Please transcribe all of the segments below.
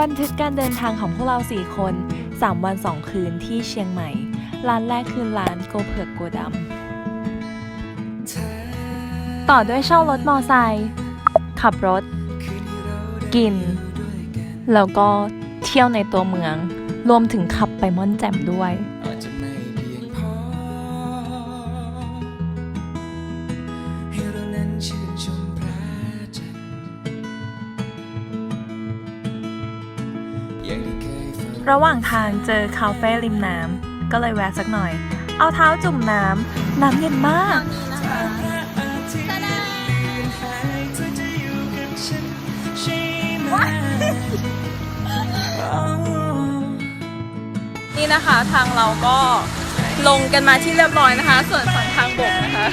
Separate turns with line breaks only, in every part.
บันทึกการเดินทางของพวกเรา 4 คน 3 วัน 2 คืนที่เชียงใหม่ ร้านแรกคือร้านโกเผือกโกดำต่อด้วยเช่ารถมอไซค์ขับรถ กิน แล้วก็เที่ยวในตัวเมือง รวมถึงขับไปม่อนแจ่มด้วย
ระ
หว่างทางเจอคาเฟ่ริมน้ำก็เลยแวะสักหน่อย เอาเท้าจุ่มน้ำน้ำเย็นมาก
นี่นะคะทางเราก็ลงกันมาที่เรียบร้อยนะคะ ส่วนฝั่งทางบกนะคะ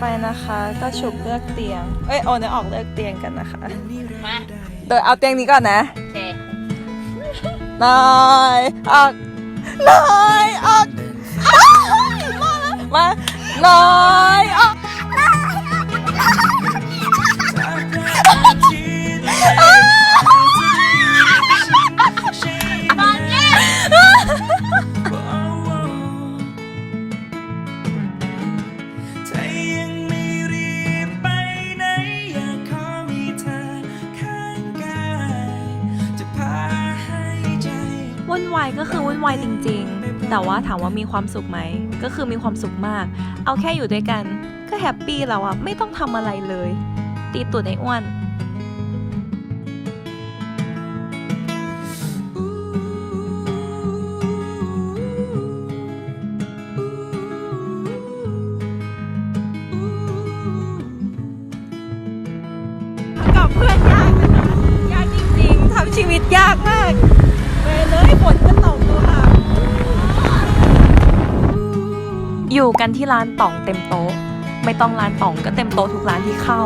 ไปนะ
คะ ก็ฉุบเลือกเตียง เอ้ยโอนเนี่ยออกเลือกเตียงกันนะคะ
มา
โดยเอาเตียงนี้ก่อนนะ
โอเค
นายออกนายออกอ้ายมาแล้วมานายออก
ก็
คือวุ่นวายจริง ๆ แต่ว่าถามว่ามีความสุขไหม ก็คือมีความสุขมาก เอาแค่อยู่ด้วยกัน ก็แฮปปี้แล้วอะไม่ต้องทำอะไรเลย ตีตุดไอ้อ้วน
อยู่กันที่
ร้านต่องเต็มโต๊ะ ไม่ต้องร้านต่องก็เต็มโต๊ะทุกร้านที่เข้า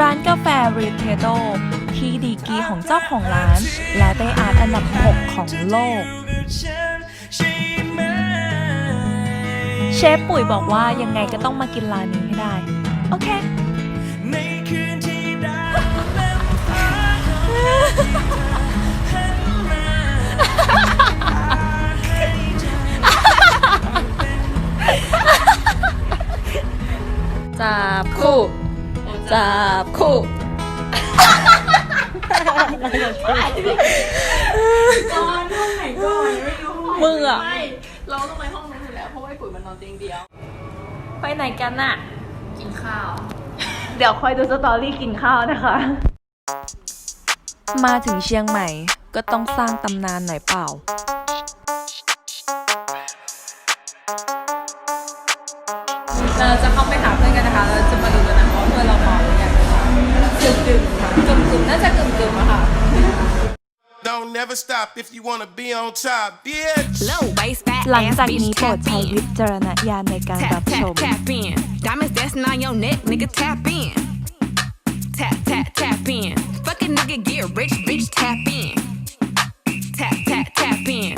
ร้านกาแฟรีเทโดที่ดีกีของเจ้าของร้าน และได้อาร์ตอันดับ 6 ของโลก เชฟปุ๋ยบอกว่ายังไงก็ต้องมากินร้านนี้ให้ได้ โอเค
จั
บคู่จับคู่มึงอะ
เราต้องไปห้องนั้นอยู่แล้วเพราะว่าไอ้ปุ๋ยมันนอนเตียงเดียว
ไปไหนกันน่ะ
กินข้าว
เดี๋ยวคอยดูสตอรี่กินข้าวนะคะ มาถึงเชียงใหม่ก็ต้องสร้างตำนานหน่อยเปล่า
เราจะเข้าไปหาเพื่อนกันนะคะ เราจะมาดูกันนะคะว่าเพื่อนเรามองหรือยังกึ่มกึ่มๆค่ะกึ่มกึ่มๆน่าจะกึ่มกึ่มๆอะค่ะ
Don't never stop if you wanna be on top, bitch.
Low waist, fat
หลัง
ass
จาก
bitch,
นี้โปรด
tap
ใช้
in.
วิจารณญาณในการรับ
Tap,
ชม
tap, tap in. Diamonds dancing on your neck, nigga, tap in. Tap, tap, tap in. Fuck a nigga, get rich, bitch, tap in. Tap, tap, tap in.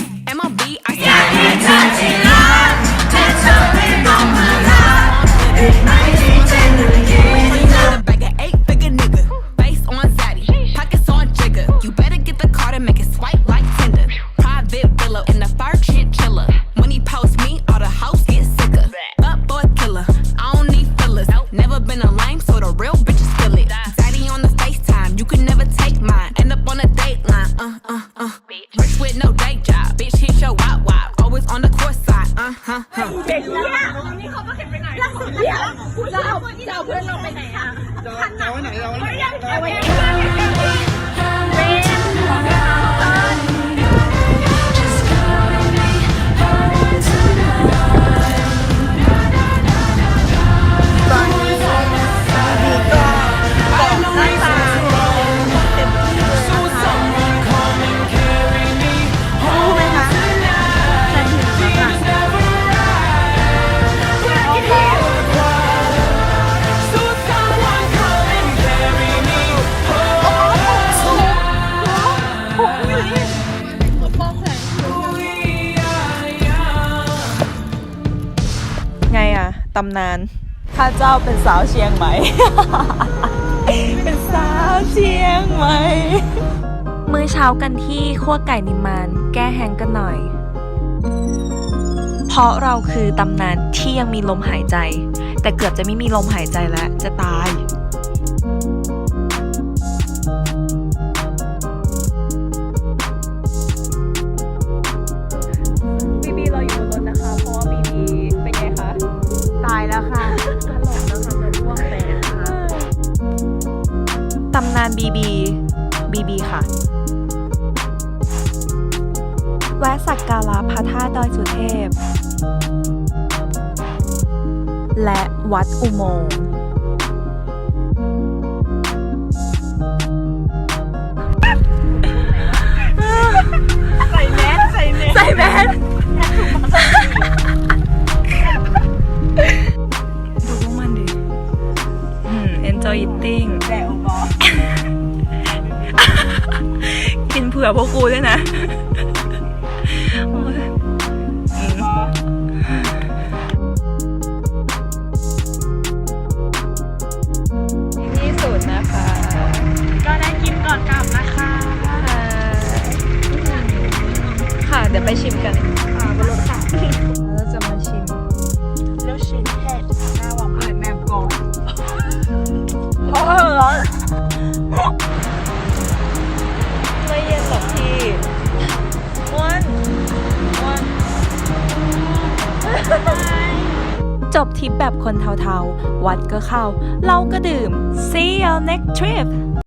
Uh, uh, uh. Rich with no day job, bitch hit your wop wop. Always on the course side, uh, huh, huh.
เำ
นาน
ข้าเจ้าเป็นสาวเชียงใหม่ เป็นสาวเชียงใหม่
มื้อเช้ากันที่ขั้วไก่นิมมาน แก้แห้งกันหน่อย เพราะเราคือตำนานที่ยังมีลมหายใจ แต่เกือบจะไม่มีลมหายใจแล้ว จะตาย
ตำ
นานบีบีบีบีค่ะแวะสักการะพระธาตุดอยสุเทพ และวัดอุโมงค์ใส่แมสใส่แมส เดี๋ยวไปชิมกัน
อ่าบนรถค่ะ
เราจะมาชิม
ลูกชิ้นเผ็ดหน้าวานเปิดแมปก่อนโอ้ร้อน
ไม่เย็นหรอกพี่อ้วนอ้วนจบทริปแบบคนเทาๆ วัดก็เข้า เราก็ดื่ม see you next trip